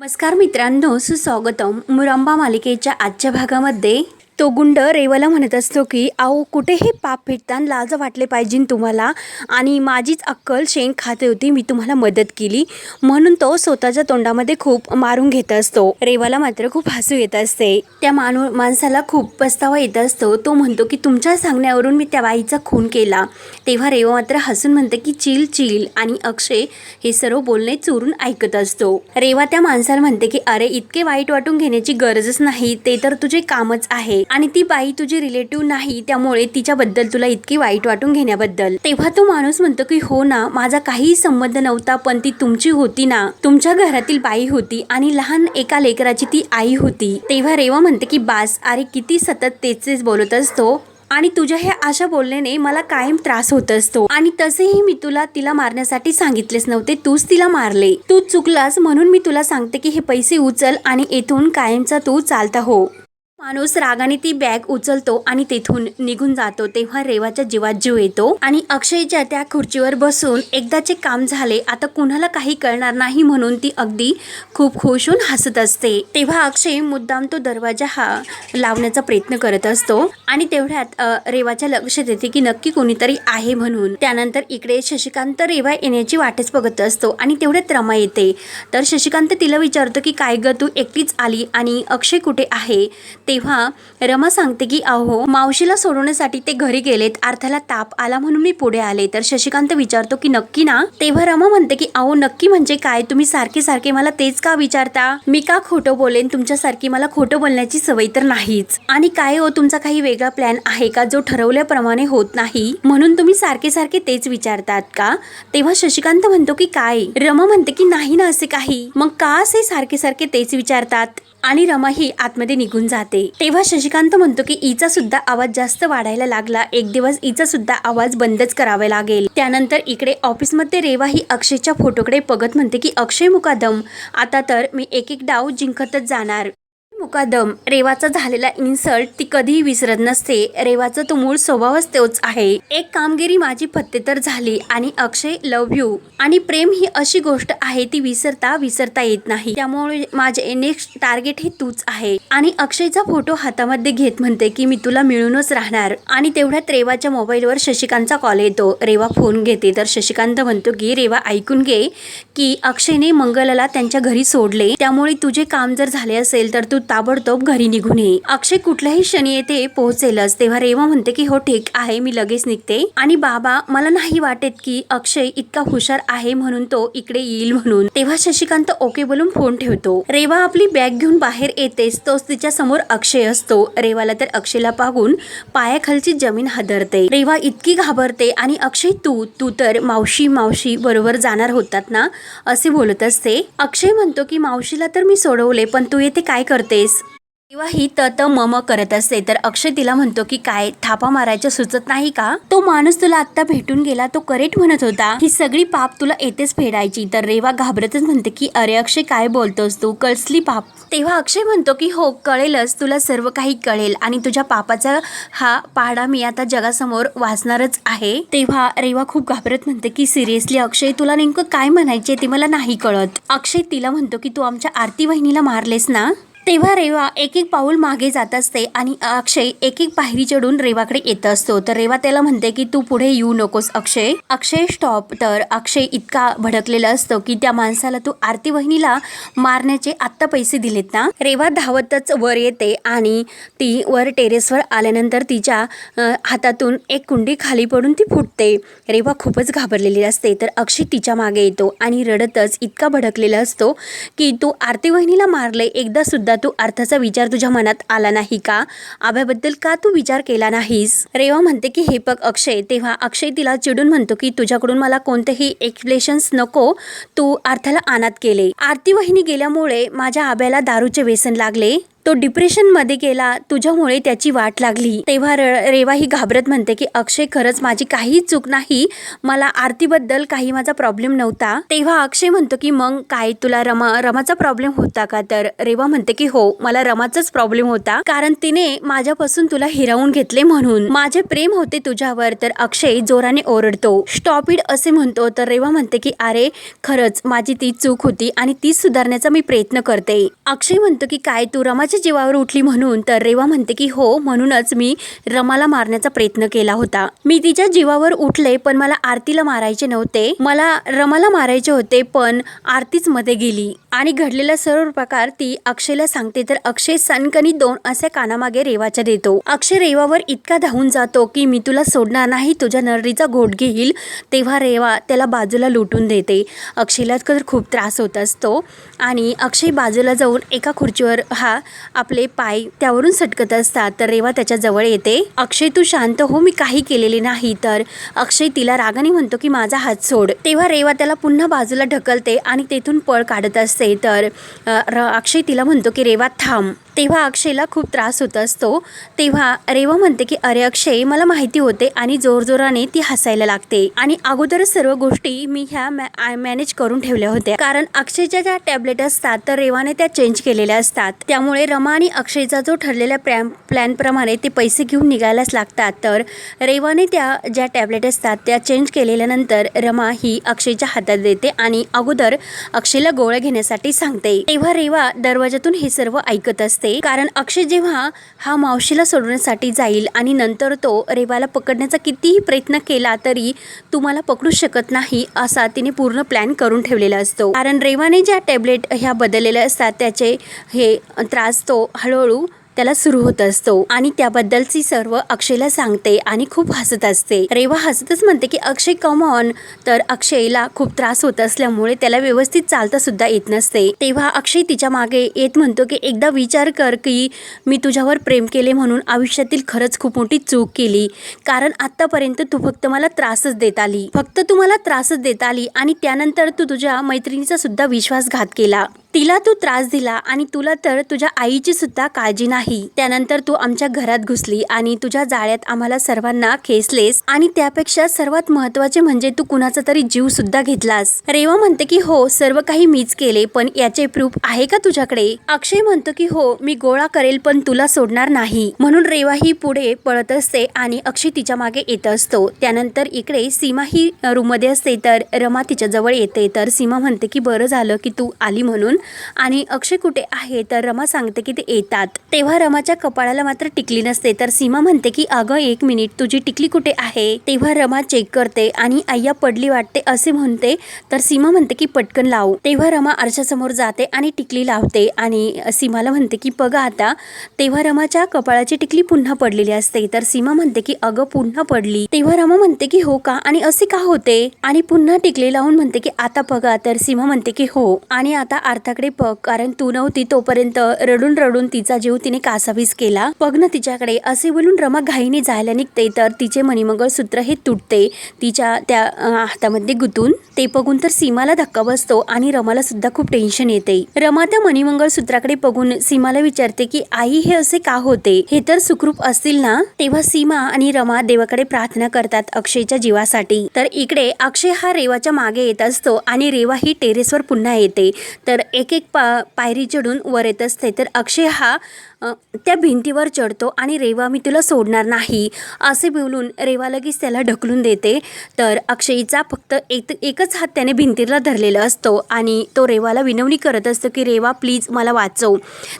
नमस्कार मित्रांनो सुस्वागतम मुरांबा मालिकेच्या आजच्या भागामध्ये तो गुंड रेवाला म्हणत असतो की अहो कुठेही पाप फेडताना लाज वाटले पाहिजे तुम्हाला आणि माझीच अक्कल शेंग खाते होती मी तुम्हाला मदत केली. म्हणून तो स्वतःच्या तोंडामध्ये खूप मारून घेत असतो. रेवाला मात्र खूप हसू येत असते. त्या माणू माणसाला खूप पस्तावा येत असतो. तो म्हणतो की तुमच्या सांगण्यावरून मी त्या बाईचा खून केला. तेव्हा रेवा मात्र हसून म्हणते की चिल चिल आणि अक्षय हे सर्व बोलणे चोरून ऐकत असतो. रेवा त्या माणसाला म्हणते की अरे इतके वाईट वाटून घेण्याची गरजच नाही. ते तर तुझे कामच आहे. आणि ती बाई तुझी रिलेटिव्ह नाही त्यामुळे तिच्याबद्दल तुला इतकी वाईट वाटून घेण्याबद्दल. तेव्हा तो माणूस म्हणतो की हो ना माझा काहीही संबंध नव्हता पण ती तुमची होती ना. तुमच्या घरातील बाई होती आणि लहान एका लेकराची ती आई होती. तेव्हा रेवा म्हणते की बास अरे किती सतत तेच तेच बोलत असतो आणि तुझ्या ह्या अशा बोलण्याने मला कायम त्रास होत असतो. आणि तसेही मी तुला तिला मारण्यासाठी सांगितलेच नव्हते तूच तिला मारले. तू चुकलास म्हणून मी तुला सांगते की हे पैसे उचल आणि येथून कायमचा तू चालता हो. माणूस रागाने ती बॅग उचलतो आणि तेथून निघून जातो. तेव्हा रेवाच्या जीवात जीव येतो आणि अक्षयच्या त्या खुर्चीवर बसून एकदाचे काम झाले. आता कुणाला काही कळणार नाही म्हणून ती अगदी खूप खुश होऊन हसत असते. तेव्हा अक्षय मुद्दाम तो दरवाजा हा लावण्याचा प्रयत्न करत असतो आणि तेवढ्यात रेवाच्या लक्षात येते की नक्की कोणीतरी आहे म्हणून. त्यानंतर इकडे शशिकांत रेवा येण्याची वाटच बघत असतो आणि तेवढ्यात रमा येते. तर शशिकांत तिला विचारतो की काय ग तू एकटीच आली आणि अक्षय कुठे आहे? तेव्हा रमा सांगते की अहो मावशीला सोडवण्यासाठी ते घरी गेलेत. अर्थाला ताप आला म्हणून मी पुढे आले. तर शशिकांत विचारतो की नक्की ना? तेव्हा रमा म्हणते की अहो नक्की म्हणजे काय? तुम्ही सारखे सारखे मला तेच का विचारता? मी का खोटं बोलेन? तुमच्यासारखी मला खोटं बोलण्याची सवय तर नाहीच. आणि काय हो तुमचा काही वेगळा प्लॅन आहे का जो ठरवल्याप्रमाणे होत नाही? म्हणून तुम्ही सारखे सारखे तेच विचारतात का? तेव्हा शशिकांत म्हणतो की काय? रमा म्हणते की नाही ना असे काही. मग का असे सारखे सारखे तेच विचारतात? आणि रमा ही आतमध्ये निघून जाते. तेव्हा शशिकांत म्हणतो की ईचा सुद्धा आवाज जास्त वाढायला लागला. एक दिवस ईचा सुद्धा आवाज बंदच करावा लागेल. त्यानंतर इकडे ऑफिसमध्ये रेवा ही अक्षयच्या फोटोकडे बघत म्हणते की अक्षय मुकादम आता तर मी एक एक डाव जिंकतच जाणार. मुकादम. रेवाचा झालेला इन्सल्ट ती कधीही विसरत नसते. रेवाचा तो मूळ स्वभावच तोच आहे. एक कामगिरी माझी फत्ते तर झाली आणि अक्षय लव्ह यू आणि प्रेम ही अशी गोष्ट आहे ती विसरता विसरता येत नाही. त्यामुळे माझे नेक्स्ट टार्गेट हे तूच आहे. आणि अक्षयचा फोटो हातामध्ये घेत म्हणते की मी तुला मिळूनच राहणार. आणि तेवढ्यात रेवाच्या मोबाईलवर शशिकांतचा कॉल येतो. रेवा फोन घेते. तर शशिकांत म्हणतो की रेवा ऐकून घे की अक्षयने मंगलाला त्यांच्या घरी सोडले. त्यामुळे तुझे काम जर झाले असेल तर तू ताबडतोब घरी निघून ये अक्षय कुठल्याही क्षणी येथे पोहोचेलच. तेव्हा रेवा म्हणते की हो ठीक आहे मी लगेच निघते. आणि बाबा मला नाही वाटत की अक्षय इतका हुशार आहे म्हणून तो इकडे येईल म्हणून. तेव्हा शशिकांत ओके बोलून फोन ठेवतो. रेवा आपली बॅग घेऊन बाहेर येतेच. तोच तिच्या समोर अक्षय असतो. रेवाला तर अक्षयला पाहून पायाखालची जमीन हादरते. रेवा इतकी घाबरते आणि अक्षय तू तू तर मावशी मावशी बरोबर जाणार होतात ना? असे बोलत असते. अक्षय म्हणतो की मावशीला तर मी सोडवले पण तू येथे काय करते? करतेस तेव्हा ही तत मम करत असते तर अक्षय तिला म्हणतो की काय थापा मारायच्या सुचत नाही का? तो माणूस तुला आत्ता भेटून गेला तो करेक्ट म्हणत होता. ही सगळी पाप तुला येतेच फेडायची. तर रेवा घाबरतच म्हणते की अरे अक्षय काय बोलतोस तू? कसली पाप? तेव्हा अक्षय म्हणतो की हो कळेलच तुला सर्व काही कळेल आणि तुझ्या पापाचा हा पाडा मी आता जगासमोर वाचणारच आहे. तेव्हा रेवा खूप घाबरत म्हणते की सिरियसली अक्षय तुला नेमकं काय म्हणायचे ते मला नाही कळत. अक्षय तिला म्हणतो की तू आमच्या आरती वहिनीला मारलेस ना? तेव्हा रेवा एक एक पाऊल मागे जात असते. आणि अक्षय एक एक पायरी चढून रेवाकडे येत असतो. तर रेवा त्याला म्हणते की तू पुढे येऊ नकोस अक्षय. अक्षय स्टॉप तर अक्षय इतका भडकलेला असतो की त्या माणसाला तू आरती वहिनीला मारण्याचे आत्ता पैसे दिलेत ना. रेवा धावतच वर येते आणि ती वर टेरेसवर आल्यानंतर तिच्या हातातून एक कुंडी खाली पडून ती फुटते. रेवा खूपच घाबरलेली असते. तर अक्षय तिच्यामागे येतो आणि रडतच इतका भडकलेला असतो की तू आरती वहिनीला मारले एकदा सुद्धा तू अर्थाचा विचार तुझ्या मनात आला नाही का? आभ्याबद्दल का तू विचार केला नाहीस? रेवा म्हणते की हे बघ अक्षय तेव्हा अक्षय तिला चिडून म्हणतो की तुझ्याकडून मला कोणतेही एक्सप्लेशन्स नको. तू अर्थाला अनाथ केले. आरती वहिनी गेल्यामुळे माझ्या आब्याला दारूचे व्यसन लागले. तो डिप्रेशनमध्ये गेला तुझ्यामुळे त्याची वाट लागली. तेव्हा र- रेवा ही घाबरत म्हणते की अक्षय खरंच माझी काही चूक नाही. मला आरतीबद्दल काही माझा प्रॉब्लेम नव्हता. तेव्हा अक्षय म्हणतो की मग काय तुला रमा रमाचा प्रॉब्लेम होता का? तर रेवा म्हणते की हो मला रमाचाच प्रॉब्लेम होता. कारण तिने माझ्यापासून तुला हिरावून घेतले म्हणून. माझे प्रेम होते तुझ्यावर तर अक्षय जोराने ओरडतो. स्टॉप इट असे म्हणतो. तर रेवा म्हणते की अरे खरंच माझी ती चूक होती आणि ती सुधारण्याचा मी प्रयत्न करते. अक्षय म्हणतो की काय तू रमाच्या जीवावर उठली म्हणून तर रेवा म्हणते की हो म्हणूनच मी रमाला मारण्याचा प्रयत्न केला होता. मी तिच्या जीवावर उठले पण मला आरतीला मारायचे नव्हते. मला रमाला मारायचे होते पण आरतीच मध्ये गेली. आणि घडलेला सर्व प्रकार ती अक्षयला सांगते. तर अक्षय सनकनी दोन असे कानामागे रेवाच्या देतो. अक्षय रेवावर इतका धावून जातो की मी तुला सोडणार नाही तुझ्या नरडीचा घोट घेईल तेव्हा रेवा त्याला बाजूला लुटून देते. अक्षयला तर खूप त्रास होत असतो. आणि अक्षय बाजूला जाऊन एका खुर्चीवर हा आपले पाय त्यावरून सटकत असतात. तर रेवा त्याच्याजवळ येते. अक्षय तू शांत हो मी काही केलेले नाही तर अक्षय तिला रागाने म्हणतो की माझा हात सोड. तेव्हा रेवा त्याला पुन्हा बाजूला ढकलते आणि तेथून पळ काढत असते. तर र- अक्षय तिला म्हणतो की रेवा थांब. तेव्हा अक्षयला खूप त्रास होत असतो. तेव्हा रेवा म्हणते की अरे अक्षय मला माहिती होते आणि जोरजोराने ती हसायला लागते. आणि अगोदरच सर्व गोष्टी मी ह्या मॅ- मॅनेज करून ठेवल्या होत्या. कारण अक्षयच्या ज्या टॅबलेट असतात तर रेवाने त्या चेंज केलेल्या असतात. त्यामुळे रमा आणि अक्षयचा जो ठरलेल्या प्रॅम प्लॅनप्रमाणे ते पैसे घेऊन निघायलाच लागतात. तर रेवाने त्या ज्या टॅबलेट असतात त्या चेंज केलेल्यानंतर रमा ही अक्षयच्या हातात देते आणि अगोदर अक्षयला गोळ्या घेण्यासाठी सांगते. तेव्हा रेवा दरवाजातून हे सर्व ऐकत असते. असते. कारण अक्षय जेव्हा हा मावशीला सोडवण्यासाठी जाईल आणि नंतर तो रेवाला पकडण्याचा कितीही प्रयत्न केला तरी तुम्हाला पकडू शकत नाही असा तिने पूर्ण प्लॅन करून ठेवलेला असतो. कारण रेवाने ज्या टॅबलेट ह्या बदललेल्या असतात त्याचे हे त्रास तो हळूहळू त्याला सुरू होत असतो. आणि त्याबद्दलची सर्व अक्षयला सांगते आणि खूप हसत असते. रेवा हसतच म्हणते की अक्षय कम ऑन तर अक्षयला खूप त्रास होत असल्यामुळे त्याला व्यवस्थित चालता सुद्धा येत नसते. तेव्हा अक्षय तिच्यामागे येत म्हणतो की एकदा विचार कर की मी तुझ्यावर प्रेम केले म्हणून आयुष्यातील खरंच खूप मोठी चूक केली. कारण आतापर्यंत तू फक्त मला त्रासच देत आली. फक्त तू मला त्रासच देत आली आणि त्यानंतर तू तुझ्या मैत्रिणीचा सुद्धा विश्वासघात केला. तिला तू त्रास दिला आणि तुला तर तुझ्या आईची सुद्धा काळजी नाही. त्यानंतर तू आमच्या घरात घुसली आणि तुझ्या जाळ्यात आम्हाला सर्वांना खेचलेस आणि त्यापेक्षा सर्वात महत्त्वाचे म्हणजे तू कुणाचा तरी जीव सुद्धा घेतलास. रेवा म्हणते की हो सर्व काही मीच केले पण याचे प्रूफ आहे का तुझ्याकडे? अक्षय म्हणतो की हो मी गोळा करेल पण तुला सोडणार नाही. म्हणून रेवा ही पुढे पळत असते आणि अक्षय तिच्यामागे येत असतो. त्यानंतर इकडे सीमा ही रूममध्ये असते तर रमा तिच्या जवळ येते. तर सीमा म्हणते की बरं झालं की तू आली म्हणून. आणि अक्षय कुठे आहे? तर रमा सांगते की ते येतात. तेव्हा रमाच्या कपाळाला मात्र टिकली नसते. तर सीमा म्हणते की अगं एक मिनिट तुझी टिकली कुठे आहे? तेव्हा रमा चेक करते आणि आय्या पडली वाटते असे म्हणते. तर सीमा म्हणते की पटकन लावू. तेव्हा रमा आरशासमोर जाते आणि टिकली लावते आणि सीमाला म्हणते की बघा आता. तेव्हा रमाच्या कपाळाची टिकली पुन्हा पडलेली असते. तर सीमा म्हणते की अगं पुन्हा पडली. तेव्हा रमा म्हणते की हो का? आणि असे का होते? आणि पुन्हा टिकली लावून म्हणते की आता बघा. तर सीमा म्हणते की हो. आणि आता हाताकडे बघ कारण तू नव्हती तोपर्यंत रडून रडून तिचा जीव तिने कासावीस केला. बघ ना तिच्याकडे असे बोलून रमा घाईने जायला निघते तर तिचे मणिमंगळसूत्र हे तुटते. तिच्या त्या हातामध्ये गुतून ते बघून तर सीमाला धक्का बसतो आणि रमाला सुद्धा खूप टेन्शन येते. रमा त्या मणिमंगळसूत्राकडे बघून सीमाला विचारते की आई हे असे का होते? हे तर सुखरूप असतील ना? तेव्हा सीमा आणि रमा देवाकडे प्रार्थना करतात अक्षयच्या जीवासाठी. तर इकडे अक्षय हा रेवाच्या मागे येत असतो आणि रेवा ही टेरेसवर पुन्हा येते. तर एक एक पा पायरी चढून वर येत असते. तर अक्षय हा त्या भिंतीवर चढतो आणि रेवा मी तुला सोडणार नाही असे बोलून रेवा लगेच त्याला ढकलून देते. तर अक्षयचा फक्त एक एकच हात त्याने भिंतीला धरलेला असतो आणि तो रेवाला विनवणी करत असतो की रेवा प्लीज मला वाचव.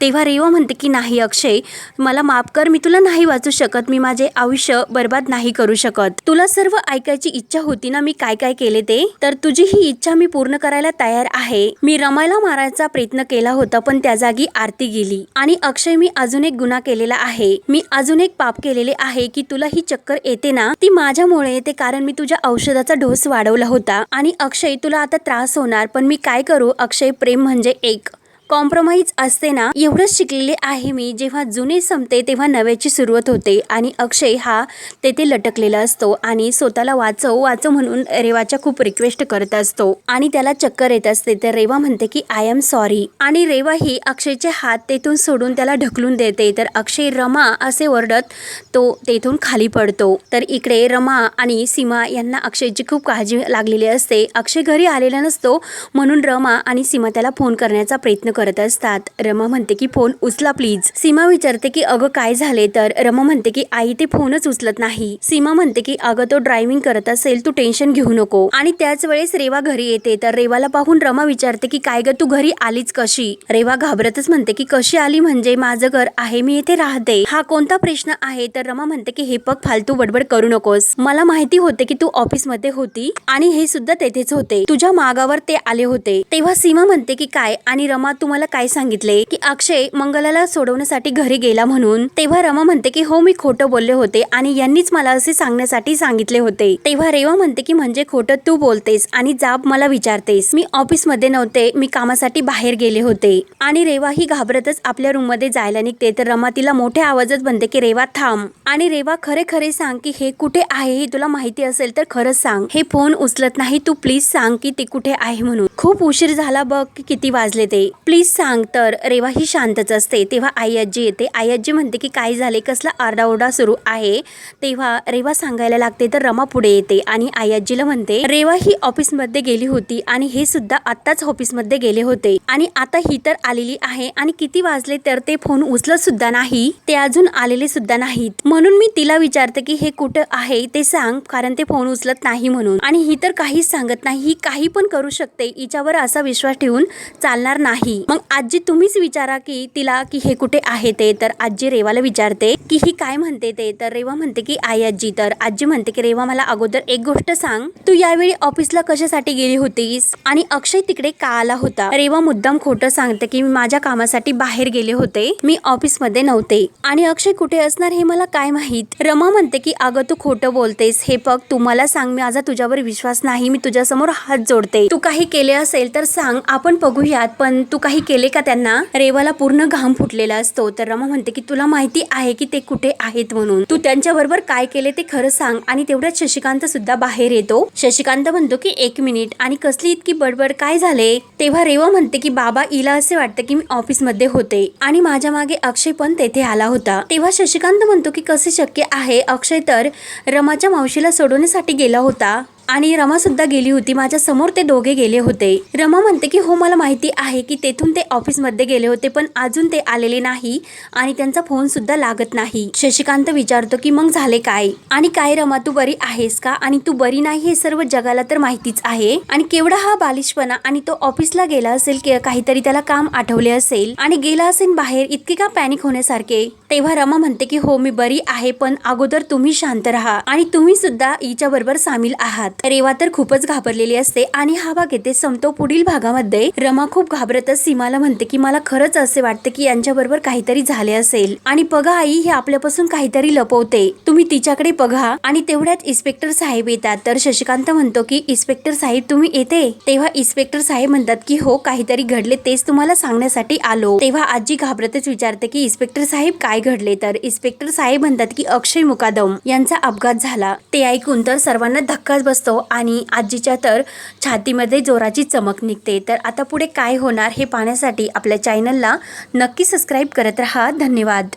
तेव्हा रेवा म्हणते की नाही अक्षय मला माफ कर मी तुला नाही वाचू शकत मी माझे आयुष्य बर्बाद नाही करू शकत. तुला सर्व ऐकायची इच्छा होती ना मी काय काय केले ते? तर तुझी ही इच्छा मी पूर्ण करायला तयार आहे. मी रमायला मारायचा प्रयत्न केला होता पण त्या जागी आरती गेली आणि अक्षय मी अजून एक गुन्हा केलेला आहे. मी अजून एक पाप केलेले आहे की तुला ही चक्कर येते ना? ती माझ्यामुळे येते कारण मी तुझ्या औषधाचा डोस वाढवला होता. आणि अक्षय तुला आता त्रास होणार पण मी काय करू? अक्षय प्रेम म्हणजे एक. कॉम्प्रोमाइज असते ना एवढंच शिकलेले आहे मी. जेव्हा जुने संपते तेव्हा नव्याची सुरुवात होते आणि अक्षय हा तेथे लटकलेला असतो आणि स्वतःला वाचव वाचव म्हणून रेवाच्या खूप रिक्वेस्ट करत असतो आणि त्याला चक्कर येत असते. तर रेवा म्हणते की आय एम सॉरी आणि रेवा ही अक्षयचे हात तेथून सोडून त्याला ढकलून देते. तर अक्षय रमा असे ओरडत तो तेथून खाली पडतो. तर इकडे रमा आणि सीमा यांना अक्षयची खूप काळजी लागलेली असते. अक्षय घरी आलेला नसतो म्हणून रमा आणि सीमा त्याला फोन करण्याचा प्रयत्न करत असतात. रमा म्हणते की फोन उचला प्लीज सीमा विचारते की अगं काय झाले तर रमा म्हणते की आई ते फोनच उचलत नाही. सीमा म्हणते की अगं तो ड्रायव्हिंग करत असेल तू टेन्शन घेऊ नको. आणि त्याच वेळेस रेवा घरी येते. तर रेवाला पाहून रमा विचारते की काय ग तू घरी आलीच कशी? रेवा घाबरतच म्हणते की कशी आली म्हणजे माझं घर आहे मी येथे राहते. हा कोणता प्रश्न आहे? तर रमा म्हणते की हे पग फालतू बडबड करू नकोस. मला माहिती होते की तू ऑफिसमध्ये होती आणि हे सुद्धा तेथेच होते. तुझ्या मागावर ते आले होते. तेव्हा सीमा म्हणते की काय? आणि रमा तुम्हाला काय सांगितले की अक्षय मंगलाला सोडवण्यासाठी घरी गेला म्हणून? तेव्हा रमा म्हणते की हो मी खोटं बोलले होते आणि यांनीच मला असे सांगण्यासाठी सांगितले होते. तेव्हा रेवा म्हणते की म्हणजे खोटं तू बोलतेस आणि जाब मला विचारतेस. मी ऑफिसमध्ये नव्हते मी कामासाठी बाहेर गेले होते. आणि रेवा ही घाबरतच आपल्या रूममध्ये जायला निघते. तर रमा तिला मोठ्या आवाजात म्हणते की रेवा थांब. आणि रेवा खरे खरे सांग की हे कुठे आहे हे तुला माहिती असेल तर खरंच सांग. हे फोन उचलत नाही तू प्लीज सांग की ते कुठे आहे म्हणून. खूप उशीर झाला बघ की किती वाजले ते. प्लीज सांग तर. रेवा ही शांतच असते. तेव्हा आई आजी येते. आई आजी म्हणते की काय झाले? कसला आरडाओरडा सुरू आहे? तेव्हा रेवा सांगायला लागते तर रमा पुढे येते. आणि आई आजीला म्हणते रेवा ही ऑफिसमध्ये गेली होती आणि हे सुद्धा आत्ताच ऑफिसमध्ये गेले होते. आणि आता ही तर आलेली आहे. आणि किती वाजले तर ते फोन उचलत सुद्धा नाही. ते अजून आलेले सुद्धा नाहीत. म्हणून मी तिला विचारते की हे कुठं आहे? ते सांग. कारण ते फोन उचलत नाही म्हणून. आणि ही तर काहीच सांगत नाही. ही काही पण करू शकते. हिच्यावर असा विश्वास ठेवून चालणार नाही. मग आजी तुम्हीच विचारा की तिला की हे कुठे आहे ते. तर आजी रेवाला विचारते की ही काय म्हणते ते. तर रेवा म्हणते की आई आजी. तर आजी म्हणते की रेवा मला अगोदर एक गोष्ट सांग. तू यावेळी ऑफिसला कशासाठी गेली होतीस? आणि अक्षय तिकडे का आला होता? रेवा मुद्दाम खोटं सांगते की मी माझ्या कामासाठी बाहेर गेले होते. मी ऑफिसमध्ये नव्हते. आणि अक्षय कुठे असणार हे मला काय माहीत? रमा म्हणते की अगं तू खोटं बोलतेस. हे बघ तू मला सांग. माझा तुझ्यावर विश्वास नाही. मी तुझ्यासमोर हात जोडते. तू काही केले असेल तर सांग. आपण बघूयात. पण तू काही केले का त्यांना? रेवाला पूर्ण घाम फुटलेला असतो. तर रमा म्हणते की तुला माहिती आहे की ते कुठे आहेत म्हणून. तू त्यांच्या बरोबर काय केले ते खरं सांग आणि तेवढ्यात शशिकांत सुद्धा बाहेर येतो. शशिकांत म्हणतो की एक मिनिट. आणि कसली इतकी बडबड? काय झाले? तेव्हा रेवा म्हणते की बाबा इला असे वाटतं की मी ऑफिसमध्ये होते आणि माझ्या मागे अक्षय पण तेथे आला होता. तेव्हा शशिकांत म्हणतो की कसे शक्य आहे? अक्षय तर रमाच्या मावशीला सोडवण्यासाठी गेला होता. आणि रमा सुद्धा गेली होती. माझ्यासमोर ते दोघे गेले होते. रमा म्हणते की हो मला माहिती आहे की तेथून ते ऑफिसमध्ये गेले होते पण अजून ते आलेले नाही आणि त्यांचा फोन सुद्धा लागत नाही. शशिकांत विचारतो की मग झाले काय? आणि काय रमा तू बरी आहेस का? आणि तू बरी नाही हे सर्व जगाला तर माहितीच आहे. आणि केवढा हा बालिशपणा आणि तो ऑफिसला गेला असेल काहीतरी त्याला काम आठवले असेल आणि गेला असेल बाहेर इतके का पॅनिक होण्यासारखे? तेव्हा रमा म्हणते की हो मी बरी आहे पण अगोदर तुम्ही शांत राहा आणि तुम्ही सुद्धा हिच्या बरोबर सामील आहात. रेवा तर खूपच घाबरलेली असते. आणि हा भाग येथे संपतो. पुढील भागामध्ये रमा खूप घाबरतच सीमाला म्हणते की मला खरंच असे वाटते की यांच्या बरोबर काहीतरी झाले असेल. आणि बघा आई हे आपल्यापासून काहीतरी लपवते. तुम्ही तिच्याकडे बघा. आणि तेवढ्यात इन्स्पेक्टर साहेब येतात. तर शशिकांत म्हणतो की इन्स्पेक्टर साहेब तुम्ही येते? तेव्हा इन्स्पेक्टर साहेब म्हणतात की हो काहीतरी घडले तेच तुम्हाला सांगण्यासाठी आलो. तेव्हा आजी घाबरतच विचारते की इन्स्पेक्टर साहेब काय घडले? तर इन्स्पेक्टर साहेब म्हणतात की अक्षय मुकादम यांचा अपघात झाला. ते ऐकून तर सर्वांना धक्काच बसतो. आणि आजीच्या तर छातीमध्ये जोराची चमक निघते. तर आता पुढे काय होणार हे पाहण्यासाठी आपल्या चॅनलला नक्की सबस्क्राईब करत राहा. धन्यवाद.